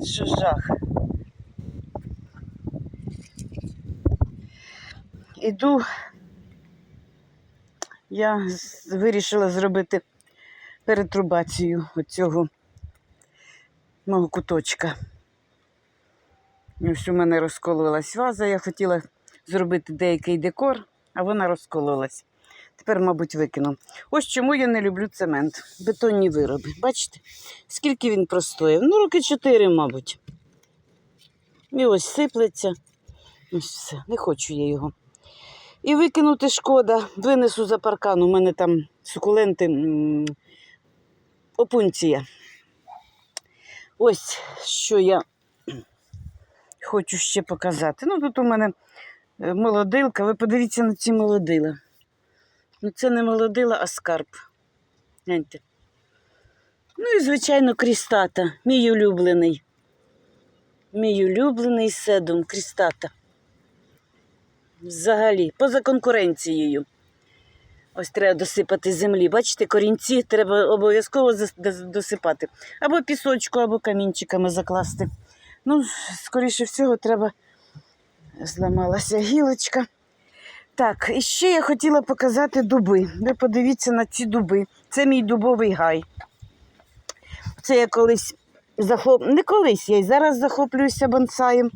Це що жах. Іду, я вирішила зробити перетрубацію оцього мого куточка. Ось у мене розкололась ваза, я хотіла зробити деякий декор, а вона розкололась. Тепер, мабуть, викину. Ось чому я не люблю цемент. Бетонні вироби. Бачите, скільки він простояв? Ну, роки чотири, мабуть. І ось сиплеться. Ось все, не хочу я його. І викинути шкода. Винесу за паркан. У мене там сукуленти опунція. Ось що я хочу ще показати. Ну, тут у мене е, молодилка. Ви подивіться на ці молодила. Ну, це не молодила, а скарб. Гляньте. Ну і, звичайно, крістата. Мій улюблений. Мій улюблений седум крістата. Взагалі, поза конкуренцією. Ось треба досипати землі. Бачите, корінці треба обов'язково досипати. Або пісочку, або камінчиками закласти. Ну, скоріше всього, треба. Зламалася гілочка. Так, і ще я хотіла показати дуби. Ви подивіться на ці дуби. Це мій дубовий гай. Це я колись захоп... не колись, я й зараз захоплююся бонсаєм.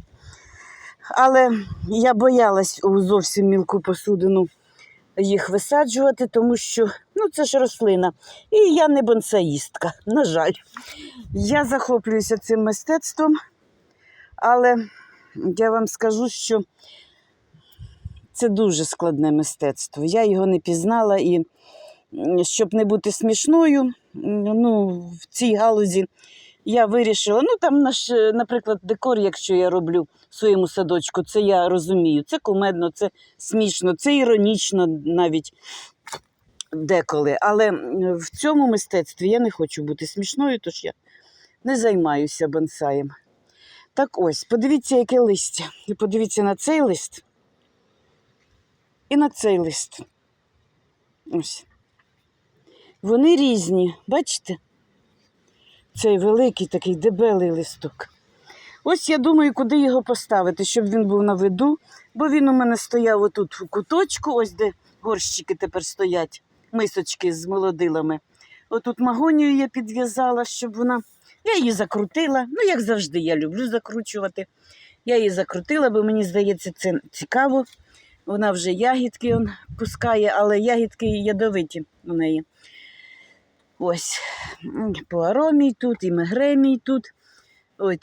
Але я боялась у зовсім мілку посудину їх висаджувати, тому що ну, це ж рослина. І я не бонсаїстка, на жаль. Я захоплююся цим мистецтвом, але я вам скажу, що це дуже складне мистецтво. Я його не пізнала і щоб не бути смішною, ну, в цій галузі я вирішила, ну там наш, е, наприклад, декор, якщо я роблю в своєму садочку, це я розумію. Це кумедно, це смішно, це іронічно навіть деколи. Але в цьому мистецтві я не хочу бути смішною, тож я не займаюся бонсаєм. Так ось, подивіться, яке листя. Подивіться на цей лист на цей лист. Ось. Вони різні, бачите? Цей великий такий дебелий листок. Ось я думаю, куди його поставити, щоб він був на виду, бо він у мене стояв отут у куточку, ось де горщики тепер стоять, мисочки з молодилами. Отут магонію я підв'язала, щоб вона. Я її закрутила. Ну, як завжди, я люблю закручувати. Я її закрутила, бо мені здається, це цікаво. Вона вже ягідки он, пускає, але ягідки ядовиті у неї. Ось, по тут, і мегремій тут. Ой,